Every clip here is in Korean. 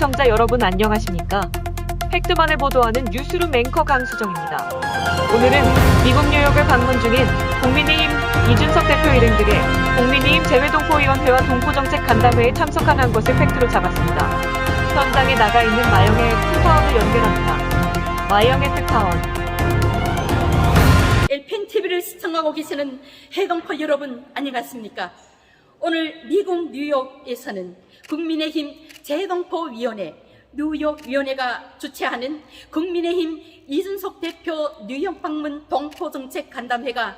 시청자 여러분 안녕하십니까? 팩트만을 보도하는 뉴스룸 앵커 강수정입니다. 오늘은 미국 뉴욕을 방문 중인 국민의힘 이준석 대표 일행들의 국민의힘 재외동포위원회와 동포정책 간담회에 참석하는 것을 팩트로 잡았습니다. 현장에 나가 있는 마영의 특파원을 연결합니다. 마영의 특파원. 엘펜 TV를 시청하고 계시는 해동포 여러분 안녕하십니까? 오늘 미국 뉴욕에서는 국민의힘 재동포위원회 뉴욕위원회가 주최하는 국민의힘 이준석 대표 뉴욕 방문 동포정책 간담회가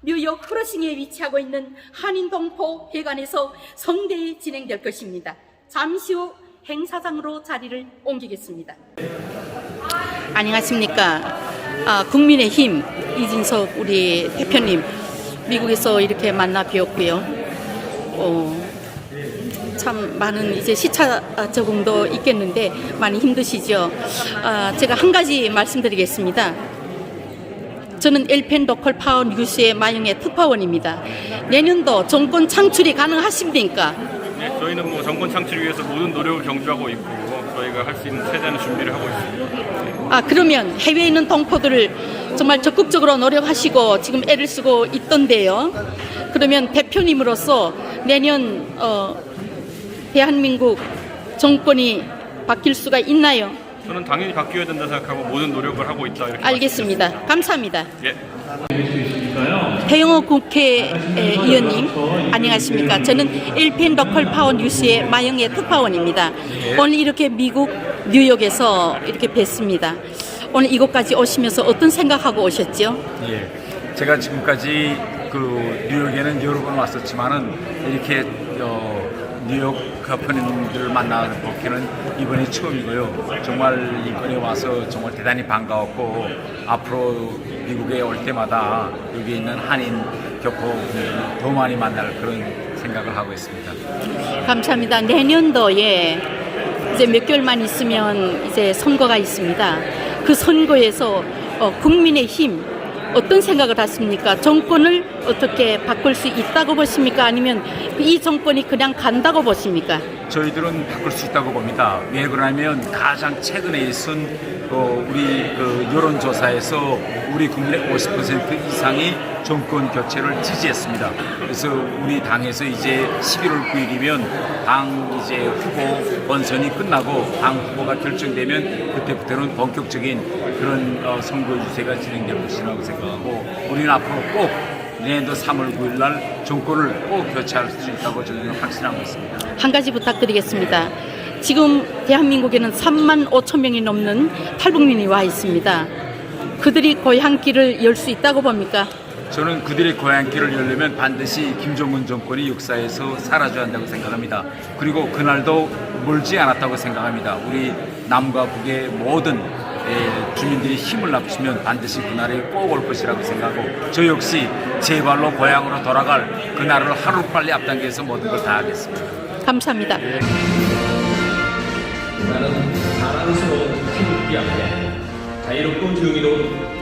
뉴욕 흐러싱에 위치하고 있는 한인동포 회관에서 성대히 진행될 것입니다. 잠시 후 행사장으로 자리를 옮기겠습니다. 안녕하십니까. 아, 국민의힘 이진석 우리 대표님 미국에서 이렇게 만나 뵈었고요. 어, 참 많은 이제 시차 적응도 있겠는데 많이 힘드시죠. 아, 제가 한 가지 말씀드리겠습니다. 저는 엘펜 로컬 파워 뉴스의 마영의 특파원입니다. 내년도 정권 창출이 가능하십니까? 네, 저희는 뭐 정권 창출을 위해서 모든 노력을 경주하고 있고 저희가 할 수 있는 최대한의 준비를 하고 있습니다. 아 그러면 해외에 있는 동포들을 정말 적극적으로 노력하시고 지금 애를 쓰고 있던데요. 그러면 대표님으로서 내년 어, 대한민국 정권이 바뀔 수가 있나요? 저는 당연히 바뀌어야 된다 생각하고 모든 노력을 하고 있다 이렇게 알겠습니다. 감사합니다. 말씀드렸습니다. 예. 배영호 국회의원님 안녕하십니까? 저는 일펜 로컬 파워 뉴스의 마영의 특파원입니다. 오늘 이렇게 미국 뉴욕에서 이렇게 뵀습니다. 오늘 이곳까지 오시면서 어떤 생각하고 오셨죠? 예. 제가 지금까지 그 뉴욕에는 여러 번 왔었지만은 이렇게 어, 뉴욕 커플님들을 만나는 복귀는 이번이 처음이고요. 정말 이번에 와서 정말 대단히 반가웠고 앞으로 미국에 올 때마다 여기 있는 한인 교포분들을 더 많이 만날 그런 생각을 하고 있습니다. 감사합니다. 내년도에 이제 몇 개월만 있으면 이제 선거가 있습니다. 그 선거에서 어, 국민의 힘 어떤 생각을 하십니까? 정권을 어떻게 바꿀 수 있다고 보십니까? 아니면 이 정권이 그냥 간다고 보십니까? 저희들은 바꿀 수 있다고 봅니다. 왜 그러냐면 가장 최근에 있은 어, 우리 그 여론조사에서 우리 국민의 50% 이상이 정권 교체를 지지했습니다. 그래서 우리 당에서 이제 11월 9일이면 당 이제 후보 본선이 끝나고 당 후보가 결정되면 그때부터는 본격적인 그런 어, 선거 유세가 진행될 것이라고 생각하고 우리는 앞으로 꼭 내년도 3월 9일 날 정권을 꼭 교체할 수 있다고 저는 확신하고 있습니다. 한 가지 부탁드리겠습니다. 지금 대한민국에는 3만 5천 명이 넘는 탈북민이 와 있습니다. 그들이 고향길을 열 수 있다고 봅니까? 저는 그들의 고향길을 열려면 반드시 김정은 정권이 역사에서 사라져야 한다고 생각합니다. 그리고 그날도 멀지 않았다고 생각합니다. 우리 남과 북의 모든 에, 주민들이 힘을 합치면 반드시 그날이 꼭 올 것이라고 생각하고 저 역시 제 발로 고향으로 돌아갈 그날을 하루빨리 앞당겨서 모든 걸 다 하겠습니다. 감사합니다. 나는 자랑스러운 태극기 앞에 자유롭고 정의로운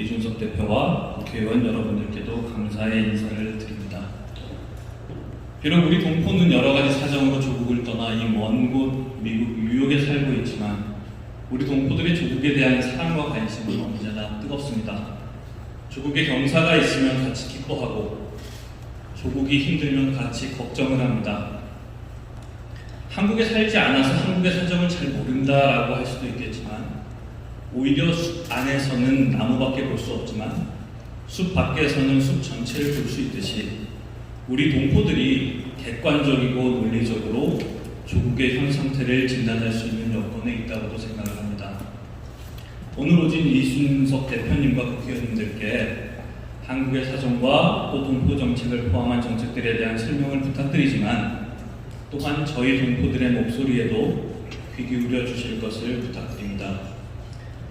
이준석 대표와 국회의원 여러분들께도 감사의 인사를 드립니다. 비록 우리 동포는 여러 가지 사정으로 조국을 떠나 이 먼 곳 미국 뉴욕에 살고 있지만 우리 동포들의 조국에 대한 사랑과 관심은 언제나 뜨겁습니다. 조국의 경사가 있으면 같이 기뻐하고 조국이 힘들면 같이 걱정을 합니다. 한국에 살지 않아서 한국의 사정을 잘 모른다라고 할 수도 있겠지만 오히려 숲 안에서는 나무밖에 볼 수 없지만 숲 밖에서는 숲 전체를 볼 수 있듯이 우리 동포들이 객관적이고 논리적으로 조국의 현 상태를 진단할 수 있는 여건에 있다고도 생각을 합니다. 오늘 오신 이순석 대표님과 국회의원님들께 한국의 사정과 또 동포 정책을 포함한 정책들에 대한 설명을 부탁드리지만 또한 저희 동포들의 목소리에도 귀 기울여 주실 것을 부탁드립니다.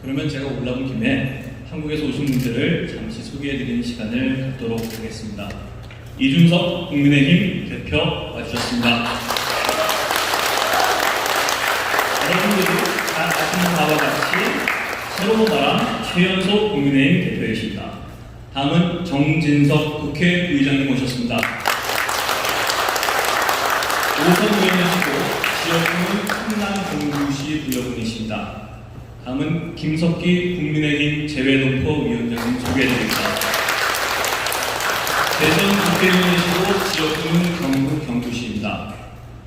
그러면 제가 올라온 김에 한국에서 오신 분들을 잠시 소개해드리는 시간을 갖도록 하겠습니다. 이준석 국민의힘 대표 와주셨습니다. 여러분들이 잘 아시는 바와 같이 새로운 나라 최연소 국민의힘 대표이십니다. 다음은 정진석 국회의장님 모셨습니다. 오선 의원이시고 지역구는 충남 공주시 부여군이십니다. 다음은 김석기 국민의힘 재외동포 위원장님 소개해드립니다. 대전 국회의원이시고 지역구는 경북 경주시입니다.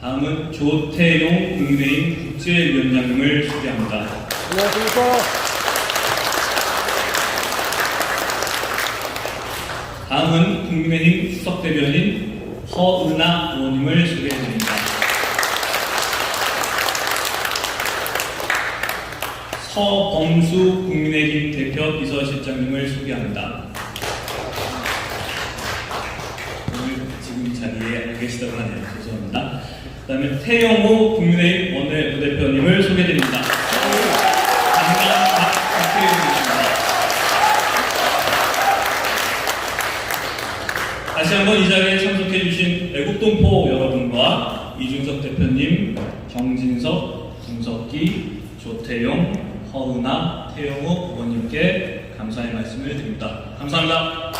다음은 조태용 국민의힘 국제위원장님을 소개합니다. 다음은 국민의힘 수석대변인 허은아 의원님을 소개해드립니다. 서범수 국민의힘 대표 비서실장님을 소개합니다. 오늘 지금 이 자리에 안 계시다고 하네요. 죄송합니다. 그 다음에 태영호 국민의힘 원내 부대표님을 소개드립니다. 담당 박 국회의원입니다. 다시 한번 이 자리에 참석해 주신 애국동포 여러분과 이준석 대표님, 정진석, 김석기, 조태용, 허은아, 태영호 의원님께 감사의 말씀을 드립니다. 감사합니다.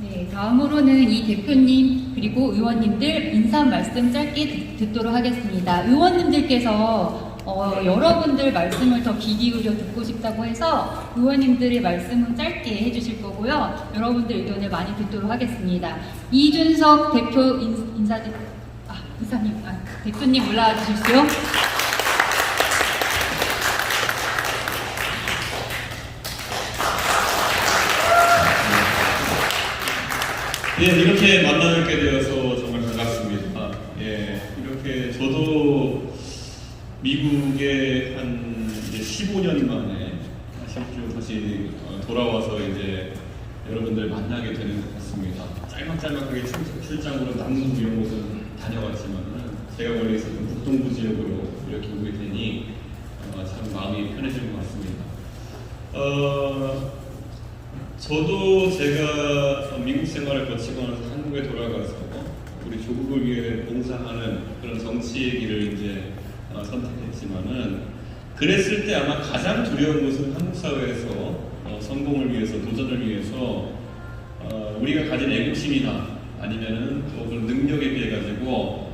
네, 다음으로는 이 대표님 그리고 의원님들 인사 말씀 짧게 듣- 듣도록 하겠습니다. 의원님들께서 어, 여러분들 말씀을 더 귀 기울여 듣고 싶다고 해서 의원님들의 말씀은 짧게 해주실 거고요. 여러분들 의견을 많이 듣도록 하겠습니다. 이준석 대표 인, 인사 아 이사님 아, 대표님 올라와 주십시오. 예, 이렇게 만나 뵙게 되어서 정말 반갑습니다. 예, 이렇게 저도 미국에 한 이제 15년 만에. 다시 어, 돌아와서 이제 여러분들 만나게 되는 것 같습니다. 짤막짤막하게 출- 출장으로 남부 이런 곳은 다녀왔지만은 제가 원래 있었던 북동부 지역으로 이렇게 오게 되니 어, 참 마음이 편해지는 것 같습니다. 어, 저도 제가 미국 생활을 거치고 나서 한국에 돌아가서 우리 조국을 위해 봉사하는 그런 정치의 길을 이제 어, 선택했지만은 그랬을 때 아마 가장 두려운 것은 한국 사회에서 어, 성공을 위해서 도전을 위해서 어, 우리가 가진 애국심이나 아니면은 또 그런 능력에 비해 가지고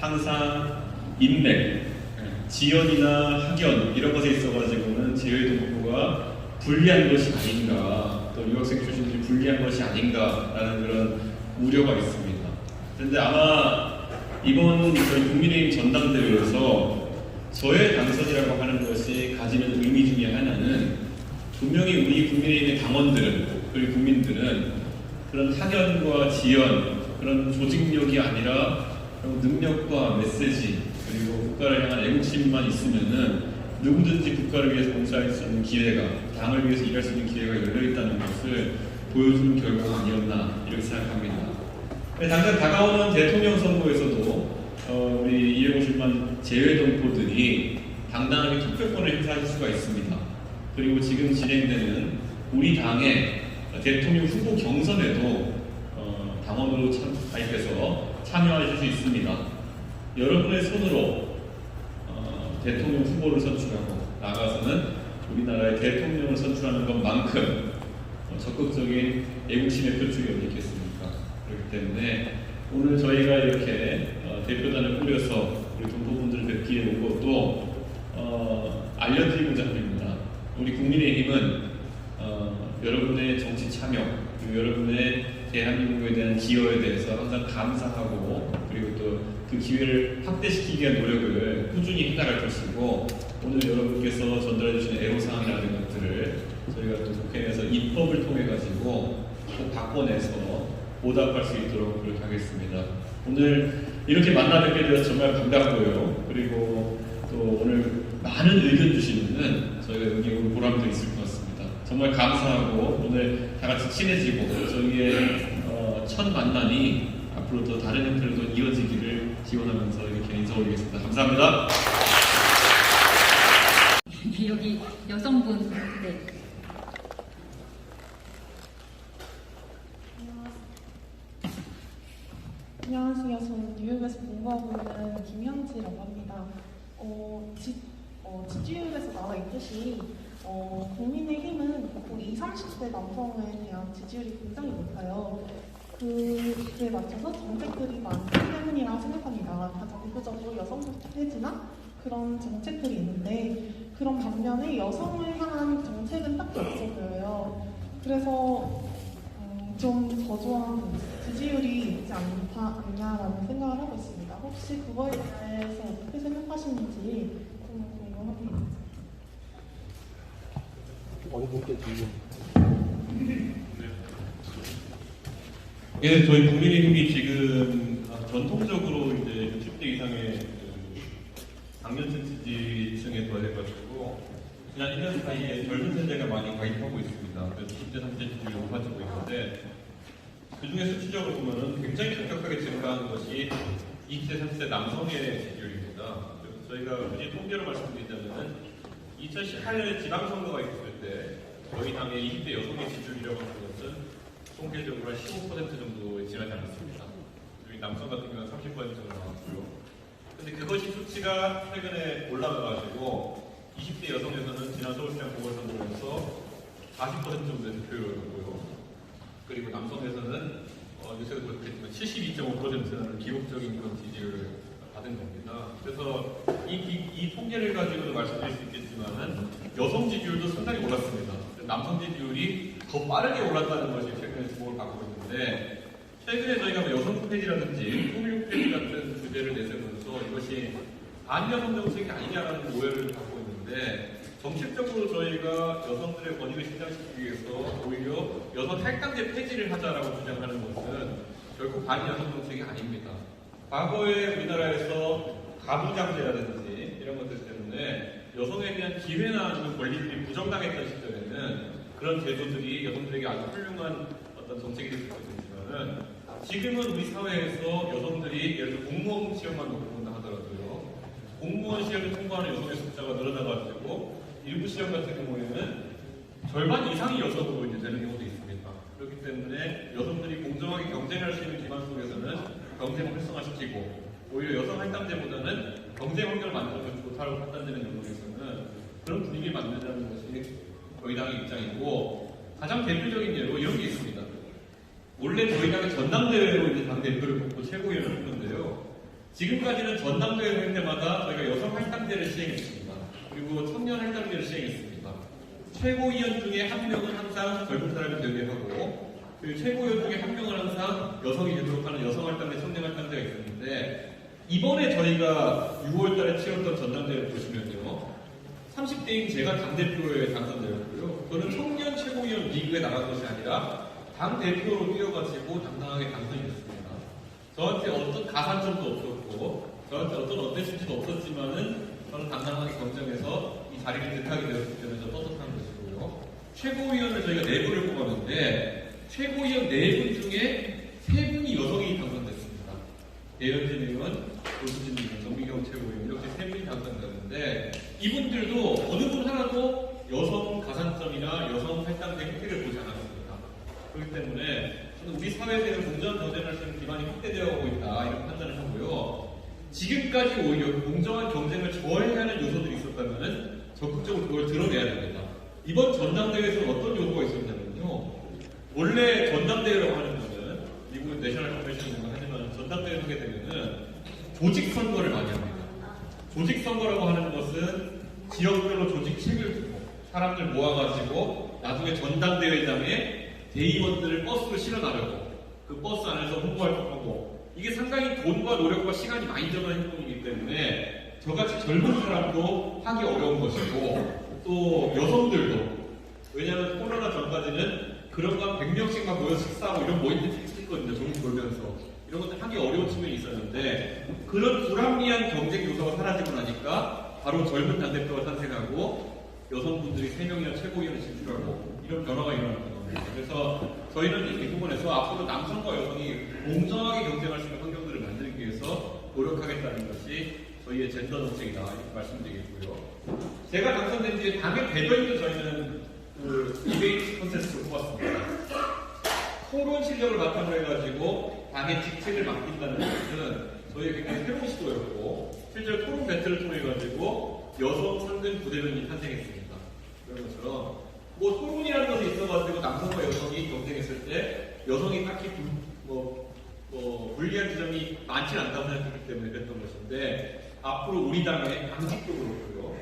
항상 인맥, 지연이나 학연 이런 것에 있어가지고는 제외동포가 불리한 것이 아닌가 또 유학생 출신들이 불리한 것이 아닌가라는 그런 우려가 있습니다. 그런데 아마 이번 저희 국민의힘 전당대회에서 저의 당선이라고 하는 것이 가지는 의미 중에 하나는 분명히 우리 국민의힘의 당원들은 그리고 국민들은 그런 학연과 지연 그런 조직력이 아니라 그런 능력과 메시지 그리고 국가를 향한 애국심만 있으면은 누구든지 국가를 위해서 봉사할 수 있는 기회가 당을 위해서 일할 수 있는 기회가 열려 있다는 것을 보여주는 결과가 아니었나 이렇게 생각합니다. 네, 당장 다가오는 대통령 선거에서도 어, 우리 250만 재외동포들이 당당하게 투표권을 행사할 수가 있습니다. 그리고 지금 진행되는 우리 당의 대통령 후보 경선에도 어, 당원으로 참, 가입해서 참여하실 수 있습니다. 여러분의 손으로 어, 대통령 후보를 선출하고 나가서는 우리나라의 대통령을 선출하는 것만큼 어, 적극적인 애국심의 표출이 어디 있겠습니까? 그렇기 때문에 오늘 저희가 이렇게 어, 대표단을 꾸려서 우리 동포분들 뵙기에 온 것도 어, 알려드리고자 합니다. 우리 국민의힘은 어, 여러분의 정치 참여 그리고 여러분의 대한민국에 대한 기여에 대해서 항상 감사하고 그리고 또 그 기회를 확대시키기 위한 노력을 꾸준히 해나갈 것이고 오늘 여러분께서 전달해 주신 애로사항이라는 것들을 저희가 또 국회에서 입법을 통해 가지고 꼭 바꿔내서 보답할 수 있도록 노력하겠습니다. 오늘 이렇게 만나 뵙게 되어서 정말 반갑고요. 그리고 또 오늘 많은 의견 주시는 저희가 여기 온 보람도 있을 것 같습니다. 정말 감사하고 오늘 다 같이 친해지고 저희의 어, 첫 만남이 앞으로 더 다른 형태로도 이어지기를 기원하면서 이렇게 인사 올리겠습니다. 감사합니다. 여기 여성분 네. 안녕하세요. 저는 뉴욕에서 공부하고 있는 김현지라고 합니다. 어, 지, 어, 지지율에서 나와 있듯이 어, 국민의힘은 보통 20, 30대 남성에 대한 지지율이 굉장히 높아요. 그에 맞춰서 정책들이 많기 때문이라 생각합니다. 다 정부적으로 여성 혜지나 그런 정책들이 있는데 그런 반면에 여성을 향한 정책은 딱히 없어 보여요. 그래서 음, 좀 저조한 지지율이 있지 않다, 않냐라는 생각을 하고 있습니다. 혹시 그거에 대해서 어떻게 생각하시는지 좀 궁금합니다. 예, 저희 국민의힘이 지금 아, 전통적으로 이제 60대 이상의 그 당면층 지지층에 더해가지고 지난 1년 사이에 젊은 세대가 많이 가입하고 있습니다. 그래서 10대, 30대 지지율이 높아지고 있는데 그 중에 수치적으로 보면은 굉장히 급격하게 증가하는 것이 20대, 30대 남성의 지지율입니다. 저희가 굳이 통계로 말씀드리자면은 2018년에 지방선거가 있 때 저희 당의 20대 여성의 지지율이라고 하는 것은 통계적으로 한 15% 정도 지나지 않았습니다. 저희 남성 같은 경우는 30% 정도 나왔고요. 근데 그것이 수치가 최근에 올라가가지고 20대 여성에서는 지난 서울시장 보궐선거에서 40% 정도의 득표율이었고요. 그리고 남성에서는 어, 요새도 그렇겠지만 72.5%는 기록적인 그런 지지를 받은 겁니다. 그래서 이, 이, 이 통계를 가지고도 말씀드릴 수 있겠지만은 여성 지지율도 상당히 올랐습니다. 남성 지지율이 더 빠르게 올랐다는 것이 최근에 주목을 받고 있는데 최근에 저희가 뭐 여성 페이지라든지 통일육 페이지 같은 주제를 내세우면서 이것이 반여성 정책이 아니냐라는 오해를 갖고 있는데 정책적으로 저희가 여성들의 권익을 신장시키기 위해서 오히려 여성 할당제 폐지를 하자라고 주장하는 것은 결코 반여성 정책이 아닙니다. 과거에 우리나라에서 가부장제라든지 이런 것들 때문에 여성에 대한 기회나 권리들이 부정당했던 시절에는 그런 제도들이 여성들에게 아주 훌륭한 어떤 정책이 될 수 있었지만은 지금은 우리 사회에서 여성들이 예를 들어 공무원 시험만 놓고 본다 하더라도요. 공무원 시험을 통과하는 여성의 숫자가 늘어나가지고 일부 시험 같은 경우에는 절반 이상이 여성으로 이제 되는 경우도 있습니다. 그렇기 때문에 여성들이 공정하게 경쟁할 수 있는 기반 속에서는 경쟁을 활성화시키고 오히려 여성 할당제보다는 경쟁 환경을 만들어서 좋다고 판단되는 영역에서는 그런 분위기를 만들자는 것이 저희 당의 입장이고 가장 대표적인 예로 이런 게 있습니다. 원래 저희 당의 전당대회로 이제 당 대표를 뽑고 최고위원을 뽑는데요. 지금까지는 전당대회 할 때마다 저희가 여성 할당제를 시행했습니다. 그리고 청년 할당제를 시행했습니다. 최고위원 중에 한 명은 항상 젊은 사람이 되게 하고 그 최고위원 중에 한 명은 항상 여성이 되도록 하는 여성 할당제, 청년 할당제가 있었는데 이번에 저희가 6월 달에 치렀던 전당대회를 보시면요. 30대인 제가 당대표에 당선되었고요. 저는 청년 최고위원 리그에 나간 것이 아니라 당대표로 뛰어가지고 당당하게 당선이 됐습니다. 저한테 어떤 가산점도 없었고, 저한테 어떤 어땠을지도 없었지만은 저는 당당하게 경쟁해서 이 자리를 득하게 되었기 때문에 저 떳떳한 것이고요. 최고위원을 저희가 네 분을 뽑았는데, 최고위원 네 분 중에 세 분이 여성이 당선됐습니다. 예현진 의원, 조수진 의원, 정미경 최고위원 이렇게 세 분이 당선됐는데 이분들도 어느 분 하나도 여성 가산점이나 여성 할당제 혜택을 보지 않았습니다. 그렇기 때문에 우리 사회에서 공정한 경쟁할 수 있는 기반이 확대되어 가고 있다 이런 판단을 하고요. 지금까지 오히려 공정한 경쟁을 저해하는 요소들이 있었다면 적극적으로 그걸 드러내야 됩니다. 이번 전당대회에서는 어떤 요소가 있었냐면요. 원래 전당대회라고 하는 거는 미국 내셔널 컨벤션인가 하지만 전당대회를 하게 되면은 조직 선거를 많이 합니다. 조직 선거라고 하는 것은 지역별로 조직책을 두고 사람들 모아가지고 나중에 전당대회장에 대의원들을 버스로 실어 나르고 그 버스 안에서 홍보 활동 하고 이게 상당히 돈과 노력과 시간이 많이 들어가는 행동이기 때문에 저같이 젊은 사람도 하기 어려운 것이고 또 여성들도 왜냐하면 코로나 전까지는 그런 거 100명씩만 모여 식사하고 이런 모임들이 있었거든요. 종이 돌면서. 이런 것들 하기 어려운 측면이 있었는데 그런 불합리한 경쟁 요소가 사라지고 나니까 바로 젊은 당대표가 탄생하고 여성분들이 3명이나 최고위원을 진출하고 이런 변화가 일어났던 겁니다. 그래서 저희는 이 부분에서 앞으로 남성과 여성이 공정하게 경쟁할 수 있는 환경들을 만들기 위해서 노력하겠다는 것이 저희의 젠더 정책이다 이렇게 말씀드리겠고요. 제가 당선된 뒤에 당의 대변인도 저희는 그 디베이트 콘테스트를 뽑았습니다. 토론 실력을 바탕으로 해가지고 당의 직책을 맡긴다는 것은 저희 굉장히 새로운 시도였고 실제로 토론 배틀을 통해 가지고 여성 상근 부대변인이 탄생했습니다. 그런 것처럼 뭐 토론이라는 것이 있어가지고 남성과 여성이 경쟁했을 때 여성이 딱히 불, 뭐, 뭐 불리한 지점이 많지 않다고 생각했기 때문에 그랬던 것인데 앞으로 우리 당의 당직도 그렇고요.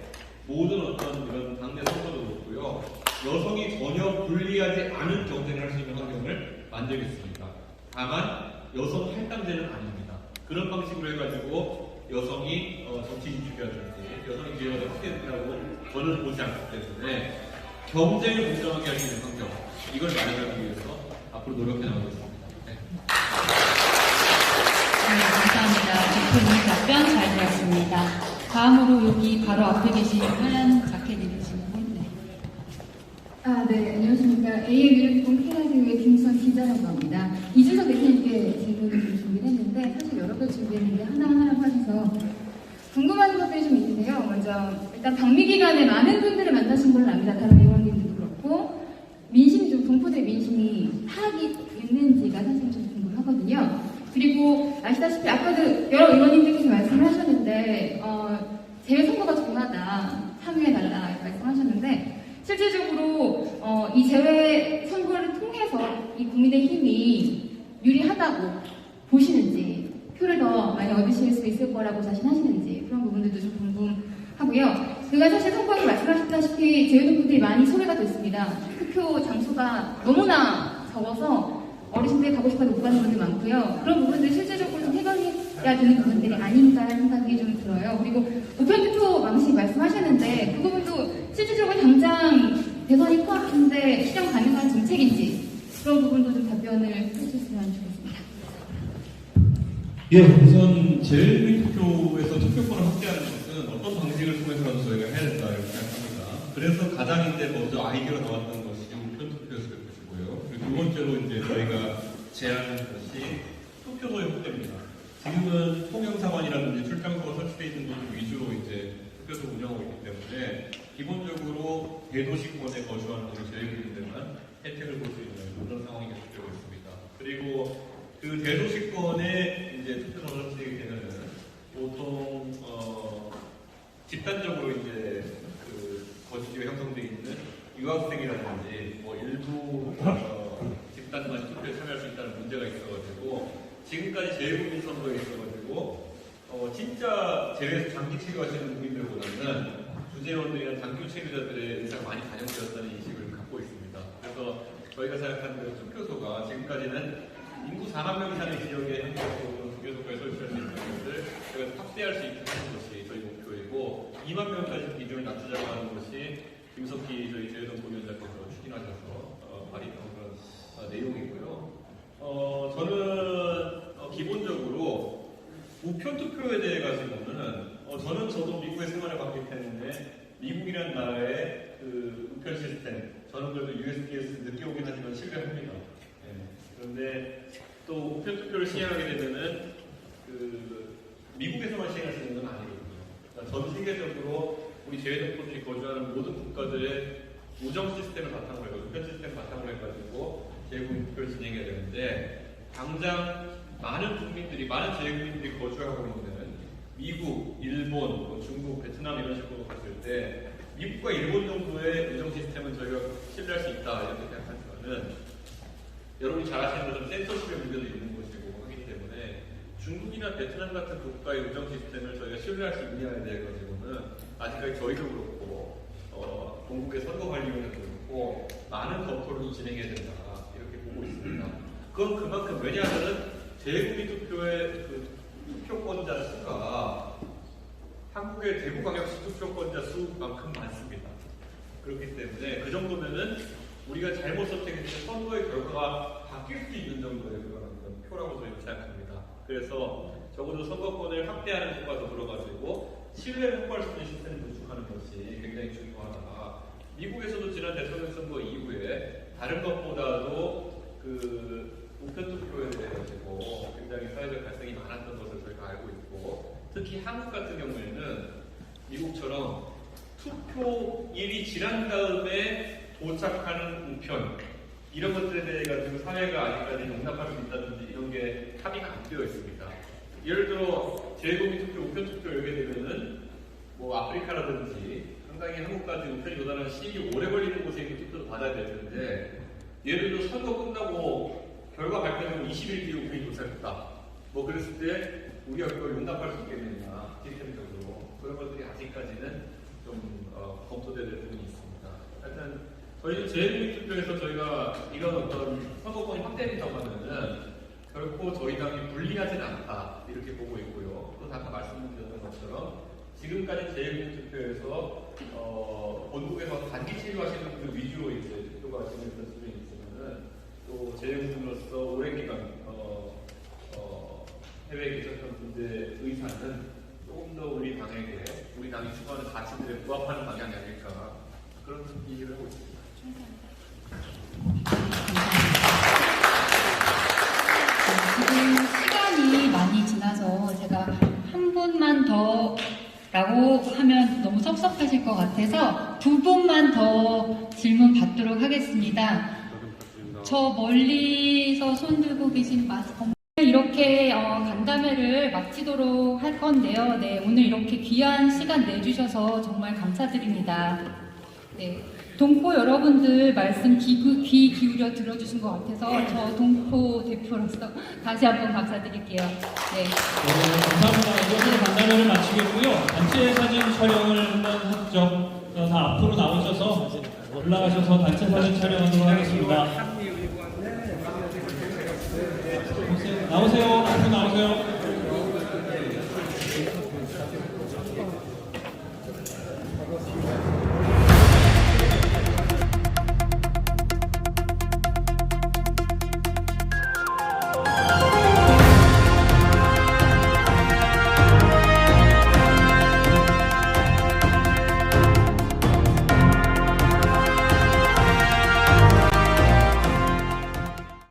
모든 어떤 이런 당내 선거도 그렇고요. 여성이 전혀 불리하지 않은 경쟁을 할 수 있는 환경을 만들겠습니다. 다만 여성 할당제는 아닙니다. 그런 방식으로 해가지고 여성이 어, 정치 인식이라든지 여성의 기회가 더 크게 된다고 저는 보지 않기 때문에 경쟁을 공정하게 할 수 있는 환경 이걸 마련하기 위해서 앞으로 노력해 나가겠습니다. 네. 네, 감사합니다. 대표님 답변 잘 들었습니다. 다음으로 여기 바로 앞에 계신 하얀 자켓 입으신 분. 네. 아, 네, 안녕하십니까. AM일보통 K라디오의 김선 기자라고 합니다. 이준석 대표님께 질문을 준비를 했는데, 사실 여러 가지 준비했는데, 하나하나 빠져서 궁금한 것들이 좀 있는데요. 먼저, 일단 방미 기간에 많은 분들을 만나신 걸로 압니다. 다른 의원님들도 그렇고, 민심이 좀, 동포들의 민심이 파악이 됐는지가 사실 좀 궁금하거든요. 그리고 아시다시피 아까도 여러 의원님들께서 말씀을 하셨는데, 어, 재외선거가 중요하다, 참여해달라 말씀하셨는데, 실질적으로 어, 이 재외 선거를 통해서 이 국민의 힘이 유리하다고 보시는지 표를 더 많이 얻으실 수 있을 거라고 자신하시는지 그런 부분들도 좀 궁금하고요. 그가 사실 선거에 말씀하셨다시피 재외동포들이 많이 소외가 됐습니다. 투표 장소가 너무나 적어서 어르신들이 가고 싶어도 못 가는 분들 많고요. 그런 부분들 실질적으로 좀 해결해야 되는 부분들이 아닌가 생각이 좀 들어요. 그리고 우편 투표 방식 말씀하셨는데 그 부분도 실질적으로 당장 대선이 코앞인데 실현 가능한 정책인지 그런 부분도 좀 답변을 해주셨으면 좋겠습니다. 예, 우선 제일 투표에서 투표권을 확대하는 것은 어떤 방식을 통해서라도 저희가 해야 된다 이렇게 생각합니다. 그래서 가장 이제 먼저 아이디어가 나왔던 것이 우편 투표였을 것이고요. 그리고 두 번째로 이제 저희가 제안한 것이 투표소의 확대입니다. 지금은 통영사관이라든지 출장소가 설치되어 있는 곳 위주로 이제 투표소 운영하고 있기 때문에 기본적으로 대도시권에 거주하는 우리 제외국민들만 혜택을 볼 수 있는 그런 상황이 계속되고 있습니다. 그리고 그 대도시권에 이제 투표소가 설치되게 되면은 보통 어, 집단적으로 이제 그 거주지가 형성되어 있는 유학생이라든지 뭐 일부 어, 집단만 투표에 참여할 수 있다는 문제가 있어가지고 지금까지 재외국민 선거에 있어가지고 어, 진짜 재외에서 장기 체류하시는 국민들보다는 주재원들이나 장기 체류자들의 의사가 많이 반영되었다는 인식을 갖고 있습니다. 그래서 저희가 생각하는 그 투표소가 지금까지는 인구 4만 명 이상의 지역에 한 개소, 두 개소까지 설치할 수 있는 것을 저희가 확대할 수 있게 하는 것이 저희 목표이고 2만 명까지 기준을 낮추자고 하는 것이 김석희 저희 재외동포 위원장께서 추진하셔서 어, 발의한 그런 어, 내용이고요. 어, 저는 어, 기본적으로 우편 투표에 대해 가지고는 어, 저는 저도 미국에 생활을 때문에 미국이라는 나라의 그 우편 시스템 저는 그래도 USPS 늦게 오긴 하지만 신뢰합니다. 예. 그런데 또 우편 투표를 시행하게 되면은 그 미국에서만 시행할 수 있는 건 아니거든요. 그러니까 전 세계적으로 우리 재외동포들이 거주하는 모든 국가들의 우정 시스템을 바탕으로 해서 우편 시스템 바탕으로 해가지고 재외국민 투표를 진행해야 되는데 당장 많은 국민들이 많은 재외국민들이 거주하고 있는 미국, 일본, 뭐 중국, 베트남 이런 식으로 봤을 때 미국과 일본 정도의 우정 시스템은 저희가 신뢰할 수 있다 이렇게 생각하지만은 여러분이 잘 아시는 것처럼 센서십의 문제도 있는 곳이고 하기 때문에 중국이나 베트남 같은 국가의 의정 시스템을 저희가 신뢰할 수 있냐에 대해 가지고는 아직까지 저희도 그렇고 어, 동국의 선거관리위원회도 그렇고 많은 검토를 진행해야 된다 이렇게 보고 있습니다. 그건 그만큼 왜냐하면은 대국민 투표의 그 투표권자 수가 한국의 대구광역시 투표권자 수만큼 많습니다. 그렇기 때문에 그 정도면은 우리가 잘못 선택했을 때 선거의 결과가 바뀔 수 있는 정도의 그런 표라고 저희는 생각합니다. 그래서 적어도 선거권을 확대하는 효과도 들어가지고 신뢰를 확보할 수 있는 시스템을 구축하는 것이 굉장히 중요하다. 미국에서도 지난 대통령 선거 이후에 다른 것보다도 그 우편 투표에 대해 가지고 굉장히 사회적 갈등이 많았던 것을 저희가 알고 있고 특히 한국 같은 경우에는 미국처럼 투표일이 지난 다음에 도착하는 우편 이런 것들에 대해 가지고 사회가 아직까지 용납할 수 있다든지 이런 게 합의가 안 되어 있습니다. 예를 들어 재외국민 투표, 우편 투표 열게 되면은 뭐 아프리카라든지 상당히 한국까지 우편이 도달하는 시일이 오래 걸리는 곳에 있는 투표도 받아야 될 텐데 예를 들어 선거 끝나고 결과 발표되고 20일 뒤에 우편이 도착했다. 뭐 그랬을 때 우리가 그걸 용납할 수 있겠느냐 시스템적으로 그런 것들이 아직까지는 좀 어, 검토돼야 될 부분이 있습니다. 하여튼 저희 재외국민 투표에서 저희가 이런 어떤 선거권이 확대된다고 하면은 결코 저희 당이 불리하진 않다 이렇게 보고 있고요. 또 아까 말씀드렸던 것처럼 지금까지 재외국민 투표에서 어, 본국에서 단기 치료하시는 분들 위주로 이제 투표가 진행됐던 수준이 있으면은 또 재외국민으로서 오랜 기간 어, 어, 해외에 계셨던 분들의 의사는 조금 더 우리 당에게 우리 당이 추구하는 가치들에 부합하는 방향이 아닐까 그런 이해를 하고 있습니다. 지금 시간이 많이 지나서 제가 한 분만 더 라고 하면 너무 섭섭하실 것 같아서 두 분만 더 질문 받도록 하겠습니다. 저 멀리서 손 들고 계신 마스 이렇게 어, 간담회를 마치도록 할 건데요. 네, 오늘 이렇게 귀한 시간 내주셔서 정말 감사드립니다. 네, 동포 여러분들 말씀 귀, 귀 기울여 들어주신 것 같아서 저 동포 대표로서 다시 한번 감사드릴게요. 네. 네, 감사합니다. 이것으로 간담회를 마치겠고요. 단체 사진 촬영을 한번 하죠. 자, 다 앞으로 나오셔서 올라가셔서 단체 사진 촬영하도록 하겠습니다. 나오세요. 앞으로 나오세요.